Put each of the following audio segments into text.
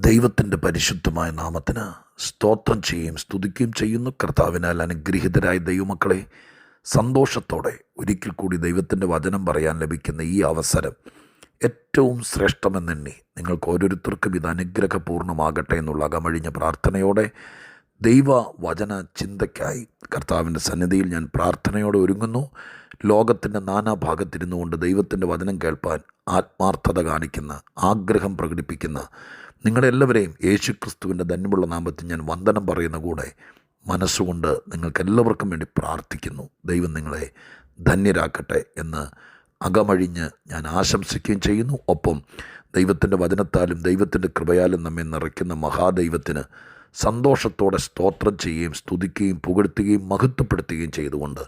ദൈവത്തിന്റെ പരിശുദ്ധമായ നാമത്തിന് സ്തോത്രം ചെയ്യുകയും സ്തുതിക്കുകയും ചെയ്യുന്നു. കർത്താവിനാൽ അനുഗ്രഹീതരായ ദൈവമക്കളെ സന്തോഷത്തോടെ ഒരിക്കൽ കൂടി ദൈവത്തിന്റെ വചനം പറയാൻ ലഭിക്കുന്ന ഈ അവസരം ഏറ്റവും ശ്രേഷ്ഠമെന്നെണ്ണി. നിങ്ങൾക്ക് ഓരോരുത്തർക്കും ഇത് അനുഗ്രഹപൂർണമാകട്ടെ എന്നുള്ള അകമഴിഞ്ഞ പ്രാർത്ഥനയോടെ ദൈവ വചന ചിന്തയ്ക്കായി കർത്താവിന്റെ സന്നിധിയിൽ ഞാൻ പ്രാർത്ഥനയോടെ ഒരുങ്ങുന്നു. ലോകത്തിന്റെ നാനാഭാഗത്തിരുന്നു കൊണ്ട് ദൈവത്തിന്റെ വചനം കേൾപ്പാൻ ആത്മാർത്ഥത കാണിക്കുന്ന ആഗ്രഹം പ്രകടിപ്പിക്കുന്ന നിങ്ങളെല്ലാവരെയും യേശു ക്രിസ്തുവിന്റെ ധന്യമുള്ള നാമത്തിൽ ഞാൻ വന്ദനം പറയുന്ന കൂടെ മനസ്സുകൊണ്ട് നിങ്ങൾക്കെല്ലാവർക്കും വേണ്ടി പ്രാർത്ഥിക്കുന്നു. ദൈവം നിങ്ങളെ ധന്യരാക്കട്ടെ എന്ന് അകമഴിഞ്ഞ് ഞാൻ ആശംസിക്കുകയും ചെയ്യുന്നു. ഒപ്പം ദൈവത്തിന്റെ വചനത്താലും ദൈവത്തിന്റെ കൃപയാലും നമ്മെ നിറയ്ക്കുന്ന മഹാദൈവത്തിന് സന്തോഷത്തോടെ സ്തോത്രം ചെയ്യുകയും സ്തുതിക്കുകയും പുകഴ്ത്തുകയും മഹത്വപ്പെടുത്തുകയും ചെയ്തുകൊണ്ട്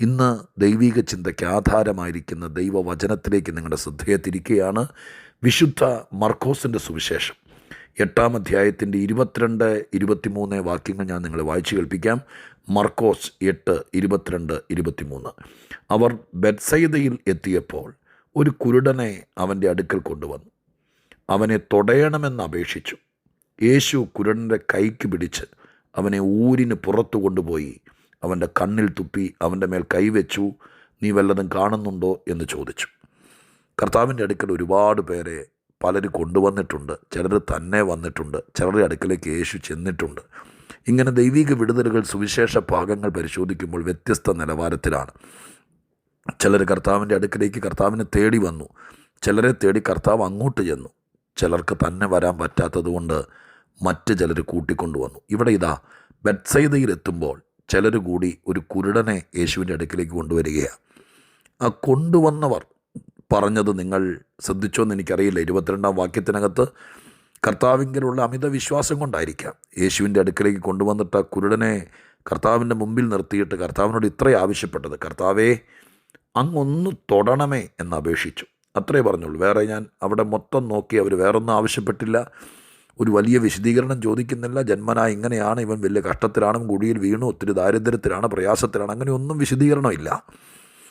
ഇന്ന് ദൈവിക ചിന്തയ്ക്ക് ആധാരമായിരിക്കുന്ന ദൈവവചനത്തിലേക്ക് നിങ്ങളുടെ ശ്രദ്ധയെ തിരിക്കുകയാണ്. വിശുദ്ധ മർക്കോസിന്റെ സുവിശേഷം. എട്ടാം അധ്യായത്തിന്റെ ഇരുപത്തിരണ്ട് ഇരുപത്തിമൂന്ന് വാക്യങ്ങൾ ഞാൻ നിങ്ങളെ വായിച്ചു കേൾപ്പിക്കാം. മർക്കോസ് എട്ട് ഇരുപത്തിരണ്ട് ഇരുപത്തിമൂന്ന്. അവർ ബെത്സൈദയിൽ എത്തിയപ്പോൾ ഒരു കുരുടനെ അവന്റെ അടുക്കൽ കൊണ്ടുവന്നു. അവനെ തൊടയണമെന്ന് അപേക്ഷിച്ചു. യേശു കുരുടന്റെ കൈക്ക് പിടിച്ച് അവനെ ഊരിന് പുറത്തു കൊണ്ടുപോയി അവന്റെ കണ്ണിൽ തുപ്പി അവന്റെ മേൽ കൈവച്ചു നീ വല്ലതും കാണുന്നുണ്ടോ? എന്ന് ചോദിച്ചു. കർത്താവിന്റെ അടുക്കൽ ഒരുപാട് പേരെ പലർ കൊണ്ടുവന്നിട്ടുണ്ട് ചിലർ തന്നെ വന്നിട്ടുണ്ട് ചിലരുടെ അടുക്കലേക്ക് യേശു ചെന്നിട്ടുണ്ട്. ഇങ്ങനെ ദൈവിക വിടുതലുകൾ സുവിശേഷ ഭാഗങ്ങൾ പരിശോധിക്കുമ്പോൾ വ്യത്യസ്ത നിലവാരത്തിലാണ്. ചിലർ കർത്താവിന്റെ അടുക്കലേക്ക് കർത്താവിനെ തേടി വന്നു ചിലരെ തേടി കർത്താവ് അങ്ങോട്ട് ചെന്നു. ചിലർക്ക് തന്നെ വരാൻ പറ്റാത്തതുകൊണ്ട് മറ്റ് ചിലർ കൂട്ടിക്കൊണ്ടുവന്നു. ഇവിടെ ഇതാ ബെത്സൈദയിലെത്തുമ്പോൾ ചിലർ കൂടി ഒരു കുരുടനെ യേശുവിന്റെ അടുക്കിലേക്ക് കൊണ്ടുവരികയാണ് ആ കൊണ്ടുവന്നവർ പറഞ്ഞത് നിങ്ങൾ ശ്രദ്ധിച്ചോന്ന് എനിക്കറിയില്ല. ഇരുപത്തിരണ്ടാം വാക്യത്തിനകത്ത് കർത്താവിങ്കലുള്ള അമിത വിശ്വാസം കൊണ്ടായിരിക്കാം. യേശുവിന്റെ അടുക്കിലേക്ക് കൊണ്ടുവന്നിട്ട് ആ കുരുടനെ കർത്താവിന്റെ മുമ്പിൽ നിർത്തിയിട്ട് കർത്താവിനോട് ഇത്രേ ആവശ്യപ്പെട്ടത്. കർത്താവേ അങ്ങൊന്ന് തൊടണമേ എന്ന് അപേക്ഷിച്ചു. അത്രേ പറഞ്ഞുള്ളൂ. വേറെ ഞാൻ അവിടെ മൊത്തം നോക്കി അവർ വേറൊന്നും ആവശ്യപ്പെട്ടില്ല. ഒരു വലിയ വിശദീകരണം ചോദിക്കുന്നില്ല. ജന്മന ഇങ്ങനെയാണ് ഇവൻ വലിയ കഷ്ടത്തിലാണ് കുടിയിൽ വീണു ഒത്തിരി ദാരിദ്ര്യത്തിലാണ് പ്രയാസത്തിലാണ് അങ്ങനെ ഒന്നും വിശദീകരണമില്ല.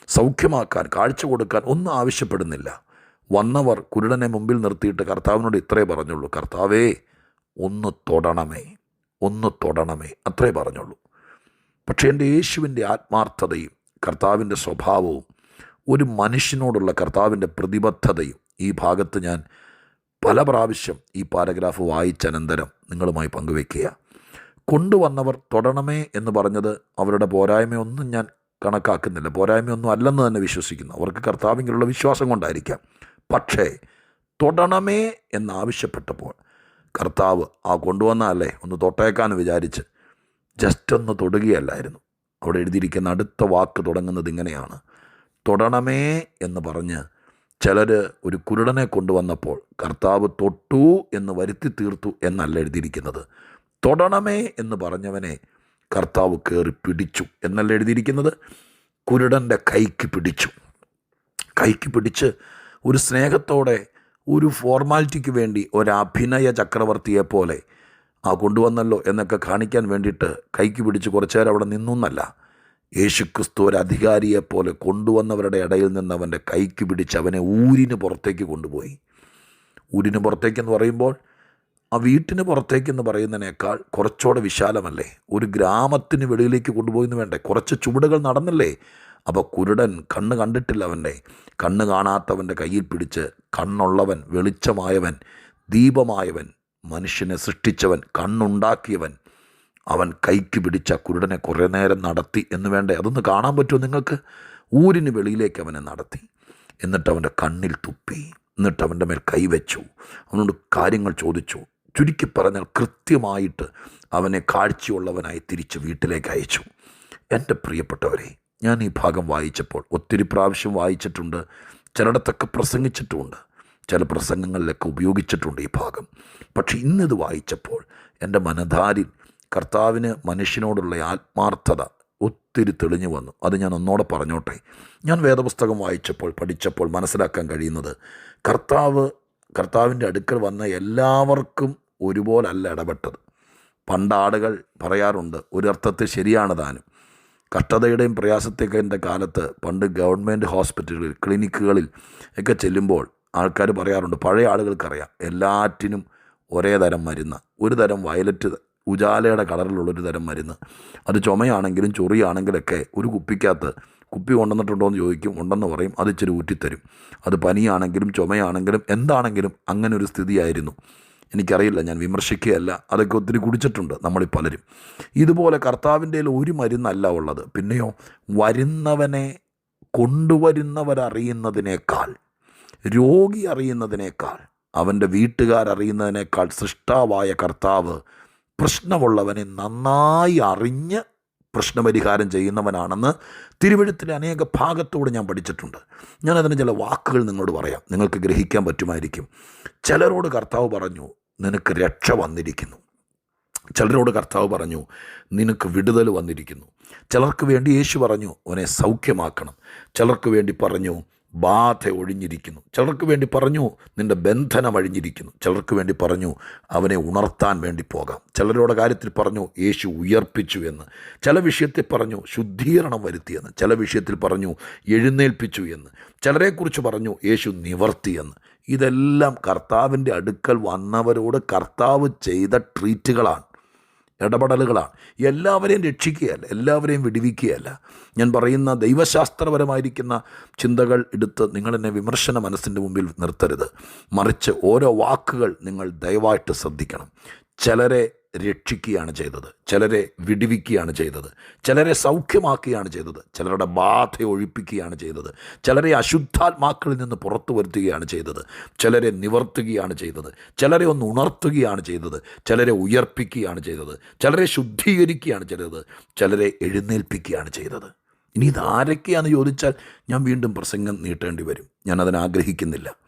സൗഖ്യമാക്കാൻ കാഴ്ച കൊടുക്കാൻ ഒന്നും ആവശ്യപ്പെടുന്നില്ല. വന്നവർ കുരുടനെ മുമ്പിൽ നിർത്തിയിട്ട് കർത്താവിനോട് ഇത്രേ പറഞ്ഞുള്ളൂ. കർത്താവേ ഒന്ന് തൊടണമേ ഒന്ന് തൊടണമേ അത്രേ പറഞ്ഞുള്ളൂ. പക്ഷേ എന്റെ യേശുവിന്റെ ആത്മാർത്ഥതയും കർത്താവിന്റെ സ്വഭാവവും ഒരു മനുഷ്യനോടുള്ള കർത്താവിന്റെ പ്രതിബദ്ധതയും ഈ ഭാഗത്ത് ഞാൻ പല പ്രാവശ്യം ഈ പാരഗ്രാഫ് വായിച്ചനന്തരം നിങ്ങളുമായി പങ്കുവെക്കുക കൊണ്ടുവന്നവർ തൊടണമേ എന്ന് പറഞ്ഞത് അവരുടെ പോരായ്മയൊന്നും ഞാൻ കണക്കാക്കുന്നില്ല. പോരായ്മയൊന്നും അല്ലെന്ന് തന്നെ വിശ്വസിക്കുന്നു. അവർക്ക് കർത്താവിങ്കിലുള്ള വിശ്വാസം കൊണ്ടായിരിക്കാം. പക്ഷേ തൊടണമേ എന്നാവശ്യപ്പെട്ടപ്പോൾ കർത്താവ് ആ കൊണ്ടുവന്നാലേ ഒന്ന് തൊട്ടേക്കാന്ന് വിചാരിച്ച് ജസ്റ്റ് ഒന്ന് തൊടുകയല്ലായിരുന്നു. അവിടെ എഴുതിയിരിക്കുന്ന അടുത്ത വാക്ക് തുടങ്ങുന്നത് ഇങ്ങനെയാണ്. തൊടണമേ എന്ന് പറഞ്ഞ് ചിലർ ഒരു കുരുടനെ കൊണ്ടുവന്നപ്പോൾ കർത്താവ് തൊട്ടു എന്ന് വരുത്തി തീർത്തു എന്നല്ല എഴുതിയിരിക്കുന്നത്. തൊടണമേ എന്ന് പറഞ്ഞവനെ കർത്താവ് കയറി പിടിച്ചു എന്നല്ല എഴുതിയിരിക്കുന്നത്. കുരുടന്റെ കൈക്ക് പിടിച്ചു. കൈക്ക് പിടിച്ച് ഒരു സ്നേഹത്തോടെ ഒരു ഫോർമാലിറ്റിക്ക് വേണ്ടി ഒരഭിനയ ചക്രവർത്തിയെ പോലെ ആ കൊണ്ടുവന്നല്ലോ എന്നൊക്കെ കാണിക്കാൻ വേണ്ടിയിട്ട് കൈക്ക് പിടിച്ച് കുറച്ചു നേരം അവിടെ നിന്നു എന്നല്ല. യേശുക്രിസ്തു ഒരു അധികാരിയെപ്പോലെ കൊണ്ടുവന്നവരുടെ ഇടയിൽ നിന്ന് അവന്റെ കൈക്ക് പിടിച്ച് അവനെ ഊരിന് പുറത്തേക്ക് കൊണ്ടുപോയി. ഊരിന് പുറത്തേക്കെന്ന് പറയുമ്പോൾ ആ വീട്ടിന് പുറത്തേക്കെന്ന് പറയുന്നതിനേക്കാൾ കുറച്ചുകൂടെ വിശാലമല്ലേ? ഒരു ഗ്രാമത്തിന് വെളിയിലേക്ക് കൊണ്ടുപോയെന്ന് വേണ്ടേ? കുറച്ച് ചുവടുകൾ നടന്നല്ലേ? അപ്പോൾ കുരുടൻ കണ്ണ് കണ്ടിട്ടില്ല അവന്റെ. കണ്ണ് കാണാത്തവന്റെ കയ്യിൽ പിടിച്ച് കണ്ണുള്ളവൻ വെളിച്ചമായവൻ ദീപമായവൻ മനുഷ്യനെ സൃഷ്ടിച്ചവൻ കണ്ണുണ്ടാക്കിയവൻ അവൻ കൈക്ക് പിടിച്ച കുരുടനെ കുറേ നേരം നടത്തി എന്ന് വേണ്ടേ? അതൊന്ന് കാണാൻ പറ്റുമോ നിങ്ങൾക്ക്? ഊരിന് വെളിയിലേക്ക് അവനെ നടത്തി. എന്നിട്ട് അവന്റെ കണ്ണിൽ തുപ്പി. എന്നിട്ട് അവന്റെ മേൽ കൈവച്ചു അവനോട് കാര്യങ്ങൾ ചോദിച്ചു. ചുരുക്കി പറഞ്ഞാൽ കൃത്യമായിട്ട് അവനെ കാഴ്ചയുള്ളവനായി തിരിച്ച് വീട്ടിലേക്ക് അയച്ചു. എന്റെ പ്രിയപ്പെട്ടവരെ ഞാൻ ഈ ഭാഗം വായിച്ചപ്പോൾ ഒത്തിരി പ്രാവശ്യം വായിച്ചിട്ടുണ്ട്. ചിലയിടത്തൊക്കെ പ്രസംഗിച്ചിട്ടുമുണ്ട് ചില പ്രസംഗങ്ങളിലൊക്കെ ഉപയോഗിച്ചിട്ടുണ്ട് ഈ ഭാഗം. പക്ഷേ ഇന്നിത് വായിച്ചപ്പോൾ എന്റെ മനധാരിൽ കർത്താവിന് മനുഷ്യനോടുള്ള ആത്മാർത്ഥത ഒത്തിരി തെളിഞ്ഞു വന്നു. അത് ഞാൻ ഒന്നോടെ പറഞ്ഞോട്ടെ. ഞാൻ വേദപുസ്തകം വായിച്ചപ്പോൾ പഠിച്ചപ്പോൾ മനസ്സിലാക്കാൻ കഴിയുന്നത് കർത്താവ് കർത്താവിന്റെ അടുക്കൽ വന്ന എല്ലാവർക്കും ഒരുപോലല്ല ഇടപെട്ടത്. പണ്ടാടുകൾ പറയാറുണ്ട് ഒരർത്ഥത്തിൽ ശരിയാണ് താനും. കഷ്ടതയുടെയും പ്രയാസത്തെയൊക്കെ കാലത്ത് പണ്ട് ഗവൺമെന്റ് ഹോസ്പിറ്റലുകളിൽ ക്ലിനിക്കുകളിൽ ഒക്കെ ചെല്ലുമ്പോൾ ആൾക്കാർ പറയാറുണ്ട് പഴയ ആളുകൾക്കറിയാം എല്ലാറ്റിനും ഒരേ തരം മരുന്ന് ഒരു തരം വയലറ്റ് ഉജാലയുടെ കളറിലുള്ളൊരു തരം മരുന്ന്. അത് ചുമയാണെങ്കിലും ചൊറിയാണെങ്കിലൊക്കെ ഒരു കുപ്പിക്കകത്ത് കുപ്പി കൊണ്ടുവന്നിട്ടുണ്ടോ എന്ന് ചോദിക്കും. ഉണ്ടെന്ന് പറയും. അത് ഇച്ചിരി ഊറ്റിത്തരും. അത് പനിയാണെങ്കിലും ചുമയാണെങ്കിലും എന്താണെങ്കിലും അങ്ങനെ ഒരു സ്ഥിതിയായിരുന്നു. എനിക്കറിയില്ല ഞാൻ വിമർശിക്കുകയല്ല. അതൊക്കെ ഒത്തിരി കുടിച്ചിട്ടുണ്ട് നമ്മളിൽ പലരും. ഇതുപോലെ കർത്താവിന്റെ ഒരു മരുന്നല്ല ഉള്ളത്. പിന്നെയോ വരുന്നവനെ കൊണ്ടുവരുന്നവരറിയുന്നതിനേക്കാൾ രോഗി അറിയുന്നതിനേക്കാൾ അവന്റെ വീട്ടുകാരറിയുന്നതിനേക്കാൾ സൃഷ്ടാവായ കർത്താവ് പ്രശ്നമുള്ളവനെ നന്നായി അറിഞ്ഞ് പ്രശ്നപരിഹാരം ചെയ്യുന്നവനാണെന്ന് തിരുവഴുത്തിലെ അനേക ഭാഗത്തോട് ഞാൻ പഠിച്ചിട്ടുണ്ട്. ഞാനതിന് ചില വാക്കുകൾ നിങ്ങളോട് പറയാം. നിങ്ങൾക്ക് ഗ്രഹിക്കാൻ പറ്റുമായിരിക്കും. ചിലരോട് കർത്താവ് പറഞ്ഞു നിനക്ക് രക്ഷ വന്നിരിക്കുന്നു. ചിലരോട് കർത്താവ് പറഞ്ഞു നിനക്ക് വിടുതൽ വന്നിരിക്കുന്നു. ചിലർക്ക് വേണ്ടി യേശു പറഞ്ഞു അവനെ സൗഖ്യമാക്കണം. ചിലർക്ക് വേണ്ടി പറഞ്ഞു ബാധ ഒഴിഞ്ഞിരിക്കുന്നു. ചിലർക്ക് വേണ്ടി പറഞ്ഞു നിന്റെ ബന്ധനം അഴിഞ്ഞിരിക്കുന്നു. ചിലർക്ക് വേണ്ടി പറഞ്ഞു അവനെ ഉണർത്താൻ വേണ്ടി പോകാം. ചിലരുടെ കാര്യത്തിൽ പറഞ്ഞു യേശു ഉയർപ്പിച്ചു എന്ന്. ചില വിഷയത്തിൽ പറഞ്ഞു ശുദ്ധീകരണം വരുത്തിയെന്ന് ചില വിഷയത്തിൽ പറഞ്ഞു എഴുന്നേൽപ്പിച്ചു എന്ന്. ചിലരെക്കുറിച്ച് പറഞ്ഞു യേശു നിവർത്തിയെന്ന് ഇതെല്ലാം കർത്താവിന്റെ അടുക്കൽ വന്നവരോട് കർത്താവ് ചെയ്ത ട്രീറ്റുകളാണ്. ഇടപെടലുകളാണ്. എല്ലാവരെയും രക്ഷിക്കുകയല്ല എല്ലാവരെയും വിടിവിക്കുകയല്ല. ഞാൻ പറയുന്ന ദൈവശാസ്ത്രപരമായിരിക്കുന്ന ചിന്തകൾ എടുത്ത് നിങ്ങളെന്നെ വിമർശന മനസ്സിന്റെ മുമ്പിൽ നിർത്തരുത്. മറിച്ച് ഓരോ വാക്കുകൾ നിങ്ങൾ ദയവായിട്ട് ശ്രദ്ധിക്കണം. ചിലരെ രക്ഷിക്കുകയാണ് ചെയ്തത്. ചിലരെ വിടിവിക്കുകയാണ് ചെയ്തത്. ചിലരെ സൗഖ്യമാക്കുകയാണ് ചെയ്തത്. ചിലരുടെ ബാധ ഒഴിപ്പിക്കുകയാണ് ചെയ്തത്. ചിലരെ അശുദ്ധാത്മാക്കളിൽ നിന്ന് പുറത്തു വരുത്തുകയാണ് ചെയ്തത്. ചിലരെ നിവർത്തുകയാണ് ചെയ്തത്. ചിലരെ ഒന്ന് ഉണർത്തുകയാണ് ചെയ്തത്. ചിലരെ ഉയർപ്പിക്കുകയാണ് ചെയ്തത്. ചിലരെ ശുദ്ധീകരിക്കുകയാണ് ചെയ്തത്. ചിലരെ എഴുന്നേൽപ്പിക്കുകയാണ് ചെയ്തത്. ഇനി ഇതാരൊക്കെയാണെന്ന് ചോദിച്ചാൽ ഞാൻ വീണ്ടും പ്രസംഗം നീട്ടേണ്ടി വരും. ആഗ്രഹിക്കുന്നില്ല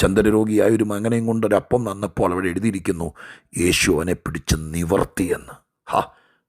ചന്ദ്രരോഗിയായ ഒരു മകനെയും കൊണ്ട് ഒരപ്പം നന്നപ്പോൾ അവിടെ എഴുതിയിരിക്കുന്നു യേശു അവനെ പിടിച്ച് നിവർത്തിയെന്ന് ഹാ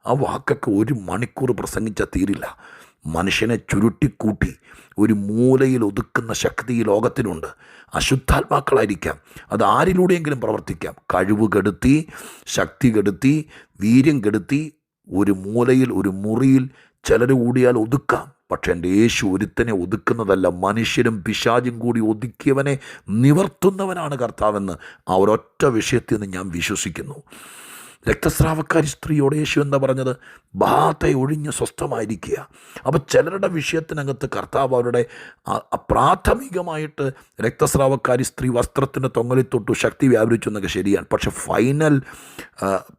ആ വാക്കൊക്കെ ഒരു മണിക്കൂർ പ്രസംഗിച്ച തീരില്ല. മനുഷ്യനെ ചുരുട്ടിക്കൂട്ടി ഒരു മൂലയിൽ ഒതുക്കുന്ന ശക്തി ഈ ലോകത്തിനുണ്ട്. അശുദ്ധാത്മാക്കളായിരിക്കാം. അത് ആരിലൂടെയെങ്കിലും പ്രവർത്തിക്കാം. കഴിവ് കെടുത്തി ശക്തി കെടുത്തി വീര്യം കെടുത്തി ഒരു മൂലയിൽ ഒരു മുറിയിൽ ചിലർ കൂടിയാൽ ഒതുക്കാം. പക്ഷെ എന്റെ യേശു ഒരുത്തനെ ഒതുക്കുന്നതല്ല മനുഷ്യരും പിശാചും കൂടി ഒതുക്കിയവനെ നിവർത്തുന്നവനാണ് കർത്താവെന്ന് ആ ഒരൊറ്റ വിഷയത്തിൽ നിന്ന് ഞാൻ വിശ്വസിക്കുന്നു. രക്തസ്രാവക്കാരി സ്ത്രീയോട് യേശു എന്താ പറഞ്ഞത്? ബാധ ഒഴിഞ്ഞ് സ്വസ്ഥമായിരിക്കുക. അപ്പോൾ ചിലരുടെ വിഷയത്തിനകത്ത് കർത്താവ് അവരുടെ പ്രാഥമികമായിട്ട് രക്തസ്രാവക്കാരി സ്ത്രീ വസ്ത്രത്തിന്റെ തൊങ്ങലിൽ തൊട്ടു ശക്തി വ്യാപരിച്ചു എന്നൊക്കെ ശരിയാണ്. പക്ഷേ ഫൈനൽ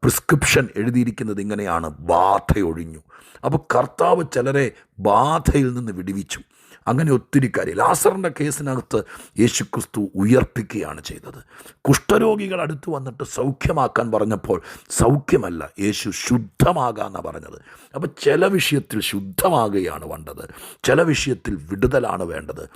പ്രിസ്ക്രിപ്ഷൻ എഴുതിയിരിക്കുന്നത് ഇങ്ങനെയാണ്. ബാധയൊഴിഞ്ഞു അപ്പോൾ കർത്താവ് ചിലരെ ബാധയിൽ നിന്ന് വിടുവിച്ചു. അങ്ങനെ ഒത്തിരി കാര്യം. ലാസറിന്റെ കേസിനകത്ത് യേശുക്രിസ്തു ഉയർപ്പിക്കുകയാണ് ചെയ്തത്. കുഷ്ഠരോഗികൾ അടുത്ത് വന്നിട്ട് സൗഖ്യമാക്കാൻ പറഞ്ഞപ്പോൾ സൗഖ്യമല്ല യേശു ശുദ്ധമാകാമെന്നാണ് പറഞ്ഞത്. അപ്പോൾ ചില വിഷയത്തിൽ ശുദ്ധമാകുകയാണ് വേണ്ടത്. ചില വിഷയത്തിൽ വിടുതലാണ് വേണ്ടത്.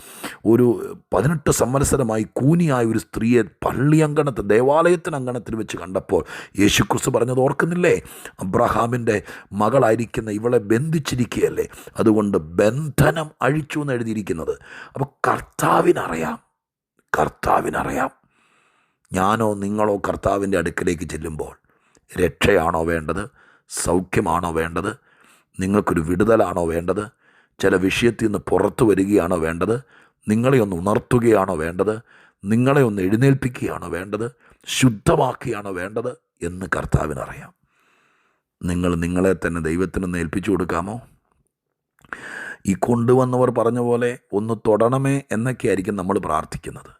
ഒരു പതിനെട്ട് സംവത്സരമായി കൂനിയായ ഒരു സ്ത്രീയെ പള്ളിയങ്കണത്ത് ദേവാലയത്തിന് അങ്കണത്തിൽ വെച്ച് കണ്ടപ്പോൾ യേശുക്രിസ്തു പറഞ്ഞത് ഓർക്കുന്നില്ലേ? അബ്രഹാമിന്റെ മകളായിരിക്കുന്ന ഇവളെ ബന്ധിച്ചിരിക്കുകയല്ലേ? അതുകൊണ്ട് ബന്ധനം അഴിച്ചു എന്ന് എഴുതിയിരിക്കുന്നത്. അപ്പോൾ കർത്താവിനറിയാം. കർത്താവിനറിയാം. ഞാനോ നിങ്ങളോ കർത്താവിന്റെ അടുക്കലേക്ക് ചെല്ലുമ്പോൾ രക്ഷയാണോ വേണ്ടത്? സൗഖ്യമാണോ വേണ്ടത്? നിങ്ങൾക്കൊരു വിടുതലാണോ വേണ്ടത്? ചില വിഷയത്തിൽ നിന്ന് പുറത്തു വരികയാണോ വേണ്ടത്? നിങ്ങളെ ഒന്ന് ഉണർത്തുകയാണോ വേണ്ടത്? നിങ്ങളെ ഒന്ന് എഴുന്നേൽപ്പിക്കുകയാണോ വേണ്ടത്? ശുദ്ധമാക്കുകയാണോ വേണ്ടത് എന്ന് കർത്താവിനറിയാം. നിങ്ങൾ നിങ്ങളെ തന്നെ ദൈവത്തിനൊന്ന് ഏൽപ്പിച്ചു കൊടുക്കാമോ? ഈ കൊണ്ടുവന്നവർ പറഞ്ഞ പോലെ ഒന്ന് തൊടണമേ എന്നൊക്കെയായിരിക്കും നമ്മൾ പ്രാർത്ഥിക്കുന്നത്.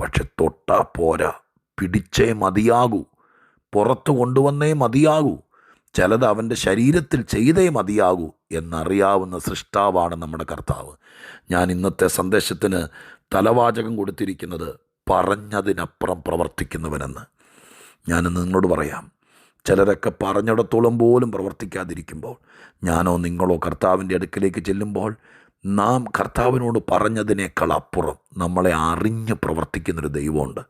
പക്ഷെ തൊട്ടാ പോരാ. പിടിച്ചേ മതിയാകൂ. പുറത്ത് കൊണ്ടുവന്നേ മതിയാകൂ. ചിലത് അവന്റെ ശരീരത്തിൽ ചെയ്തേ മതിയാകൂ എന്നറിയാവുന്ന സൃഷ്ടാവാണ് നമ്മുടെ കർത്താവ്. ഞാൻ ഇന്നത്തെ സന്ദേശത്തിന് തലവാചകം കൊടുത്തിരിക്കുന്നത് പറഞ്ഞതിനപ്പുറം പ്രവർത്തിക്കുന്നവനെന്ന്. ഞാനിന്ന് നിങ്ങളോട് പറയാം. ചിലരൊക്കെ പറഞ്ഞിടത്തോളം പോലും പ്രവർത്തിക്കാതിരിക്കുമ്പോൾ ഞാനോ നിങ്ങളോ കർത്താവിന്റെ അടുക്കിലേക്ക് ചെല്ലുമ്പോൾ നാം കർത്താവിനോട് പറഞ്ഞതിനേക്കാൾ അപ്പുറം നമ്മളെ അറിഞ്ഞ് പ്രവർത്തിക്കുന്നൊരു ദൈവമുണ്ട്.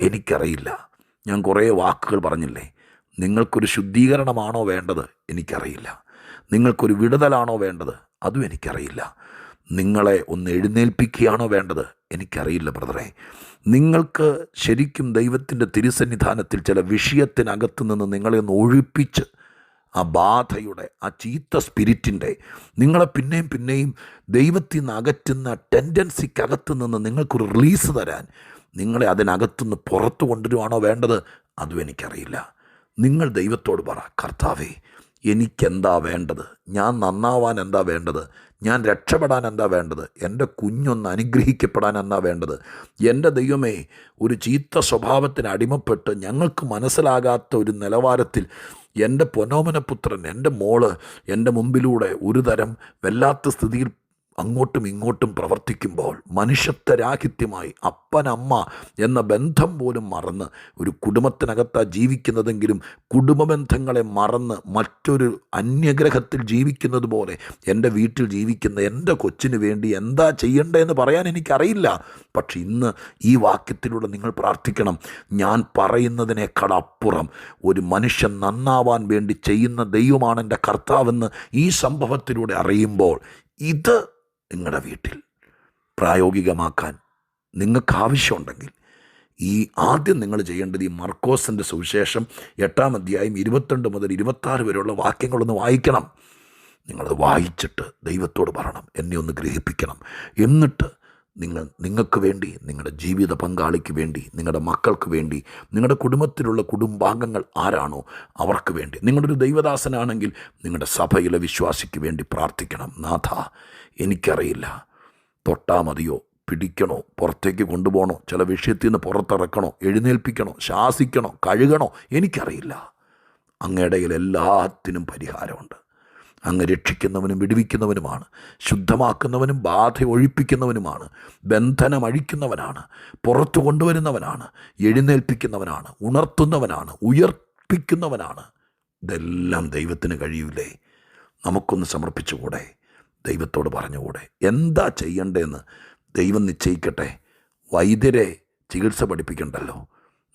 എനിക്കറിയില്ല. ഞാൻ കുറേ വാക്കുകൾ പറഞ്ഞില്ലേ? നിങ്ങൾക്കൊരു ശുദ്ധീകരണമാണോ വേണ്ടത്? എനിക്കറിയില്ല. നിങ്ങൾക്കൊരു വിടുതലാണോ വേണ്ടത്? അതും എനിക്കറിയില്ല. നിങ്ങളെ ഒന്ന് എഴുന്നേൽപ്പിക്കുകയാണോ വേണ്ടത്? എനിക്കറിയില്ല ബ്രദറെ. നിങ്ങൾക്ക് ശരിക്കും ദൈവത്തിന്റെ തിരുസന്നിധാനത്തിൽ ചില വിഷയത്തിനകത്തു നിന്ന് നിങ്ങളെ ഒന്ന് ഒഴിപ്പിച്ച് ആ ബാധയുടെ ആ ചീത്ത സ്പിരിറ്റിന്റെ നിങ്ങളെ പിന്നെയും പിന്നെയും ദൈവത്തിൽ നിന്ന് അകറ്റുന്ന ടെൻഡൻസിക്കകത്തു നിന്ന് നിങ്ങൾക്കൊരു റിലീസ് തരാൻ നിങ്ങളെ അതിനകത്തുനിന്ന് പുറത്തു കൊണ്ടുവരുവാണോ വേണ്ടത്? അതും എനിക്കറിയില്ല. നിങ്ങൾ ദൈവത്തോട് പറ കർത്താവേ എനിക്കെന്താ വേണ്ടത്? ഞാൻ നന്നാവാൻ എന്താ വേണ്ടത്? ഞാൻ രക്ഷപ്പെടാൻ എന്താ വേണ്ടത്? എന്റെ കുഞ്ഞൊന്ന് അനുഗ്രഹിക്കപ്പെടാൻ എന്താ വേണ്ടത്? എന്റെ ദൈവമേ ഒരു ചീത്ത സ്വഭാവത്തിന് അടിമപ്പെട്ട് ഞങ്ങൾക്ക് മനസ്സിലാകാത്ത ഒരു നിലവാരത്തിൽ എന്റെ പൊന്നോമനപുത്രൻ എന്റെ മോൾ എന്റെ മുമ്പിലൂടെ ഒരു തരം വല്ലാത്ത സ്ഥിതിയിൽ അങ്ങോട്ടും ഇങ്ങോട്ടും പ്രവർത്തിക്കുമ്പോൾ മനുഷ്യത്വരാഹിത്യമായി അപ്പനമ്മ എന്ന ബന്ധം പോലും മറന്ന് ഒരു കുടുംബത്തിനകത്താ ജീവിക്കുന്നതെങ്കിലും കുടുംബ ബന്ധങ്ങളെ മറന്ന് മറ്റൊരു അന്യഗ്രഹത്തിൽ ജീവിക്കുന്നത് പോലെ എന്റെ വീട്ടിൽ ജീവിക്കുന്ന എന്റെ കൊച്ചിന് വേണ്ടി എന്താ ചെയ്യേണ്ടതെന്ന് പറയാൻ എനിക്കറിയില്ല. പക്ഷെ ഇന്ന് ഈ വാക്യത്തിലൂടെ നിങ്ങൾ പ്രാർത്ഥിക്കണം. ഞാൻ പറയുന്നതിനേക്കാൾ അപ്പുറം ഒരു മനുഷ്യൻ നന്നാവാൻ വേണ്ടി ചെയ്യുന്ന ദൈവമാണ് എന്റെ കർത്താവെന്ന് ഈ സംഭവത്തിലൂടെ അറിയുമ്പോൾ ഇത് നിങ്ങളുടെ വീട്ടിൽ പ്രായോഗികമാക്കാൻ നിങ്ങൾക്ക് ആവശ്യമുണ്ടെങ്കിൽ ഈ ആദ്യം നിങ്ങൾ ചെയ്യേണ്ടത് ഈ മർക്കോസിന്റെ സുവിശേഷം എട്ടാം അധ്യായം ഇരുപത്തിരണ്ട് മുതൽ ഇരുപത്താറ് വരെയുള്ള വാക്യങ്ങളൊന്ന് വായിക്കണം. നിങ്ങളത് വായിച്ചിട്ട് ദൈവത്തോട് പറയണം. എന്നെ ഒന്ന് ഗ്രഹിപ്പിക്കണം. എന്നിട്ട് നിങ്ങൾ നിങ്ങൾക്ക് വേണ്ടി നിങ്ങളുടെ ജീവിത പങ്കാളിക്ക് വേണ്ടി നിങ്ങളുടെ മക്കൾക്ക് വേണ്ടി നിങ്ങളുടെ കുടുംബത്തിലുള്ള കുടുംബാംഗങ്ങൾ ആരാണോ അവർക്ക് വേണ്ടി. നിങ്ങളൊരു ദൈവദാസനാണെങ്കിൽ നിങ്ങളുടെ സഭയിലെ വിശ്വാസിക്ക് വേണ്ടി പ്രാർത്ഥിക്കണം. നാഥ എനിക്കറിയില്ല. തൊട്ടാ മതിയോ? പിടിക്കണോ? പുറത്തേക്ക് കൊണ്ടുപോകണോ? ചില വിഷയത്തിൽ നിന്ന് പുറത്തിറക്കണോ? എഴുന്നേൽപ്പിക്കണോ? ശാസിക്കണോ? കഴുകണോ? എനിക്കറിയില്ല. അങ്ങയിടയിൽ എല്ലാത്തിനും പരിഹാരമുണ്ട്. അങ്ങ് രക്ഷിക്കുന്നവനും വിടുവിക്കുന്നവനുമാണ്. ശുദ്ധമാക്കുന്നവനും ബാധ ഒഴിപ്പിക്കുന്നവനുമാണ്. ബന്ധനം അഴിക്കുന്നവനാണ്. പുറത്തു കൊണ്ടുവരുന്നവനാണ്. എഴുന്നേൽപ്പിക്കുന്നവനാണ്. ഉണർത്തുന്നവനാണ്. ഉയർപ്പിക്കുന്നവനാണ്. ഇതെല്ലാം ദൈവത്തിന് കഴിയൂലേ? നമുക്കൊന്ന് സമർപ്പിച്ചുകൂടെ? ദൈവത്തോട് പറഞ്ഞുകൂടെ? എന്താ ചെയ്യണ്ടേന്ന് ദൈവം നിശ്ചയിക്കട്ടെ? വൈദ്യരെ ചികിത്സ പഠിപ്പിക്കണ്ടല്ലോ.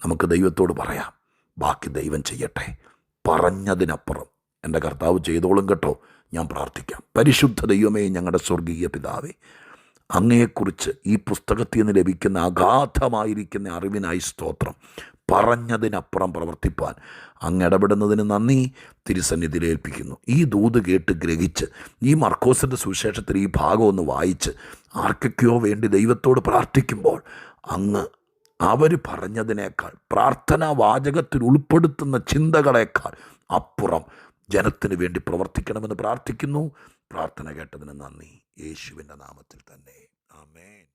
നമുക്ക് ദൈവത്തോട് പറയാം. ബാക്കി ദൈവം ചെയ്യട്ടെ. പറഞ്ഞതിനപ്പുറം. എന്റെ കർത്താവ് ചെയ്തോളും കേട്ടോ. ഞാൻ പ്രാർത്ഥിക്കാം. പരിശുദ്ധ ദൈവമേ ഞങ്ങളുടെ സ്വർഗീയ പിതാവേ അങ്ങയെക്കുറിച്ച് ഈ പുസ്തകത്തിൽ നിന്ന് ലഭിക്കുന്ന അഗാധമായിരിക്കുന്ന അറിവിനായി സ്തോത്രം. പറഞ്ഞതിനപ്പുറം പ്രവർത്തിപ്പാൻ അങ്ങ് ഇടപെടുന്നതിന് നന്ദി. തിരുസന്നിധിയിൽ ഏൽപ്പിക്കുന്നു. ഈ ദൂത് കേട്ട് ഗ്രഹിച്ച് ഈ മർക്കോസിന്റെ സുവിശേഷത്തിൽ ഈ ഭാഗം ഒന്ന് വായിച്ച് ആർക്കൊക്കെയോ വേണ്ടി ദൈവത്തോട് പ്രാർത്ഥിക്കുമ്പോൾ അങ്ങ് അവർ പറഞ്ഞതിനേക്കാൾ പ്രാർത്ഥനാ വാചകത്തിൽ ഉൾപ്പെടുത്തുന്ന ചിന്തകളേക്കാൾ അപ്പുറം ജനത്തിന് വേണ്ടി പ്രവർത്തിക്കണമെന്ന് പ്രാർത്ഥിക്കുന്നു. പ്രാർത്ഥന കേട്ടതിന് നന്ദി. യേശുവിന്റെ നാമത്തിൽ തന്നെ. ആമേ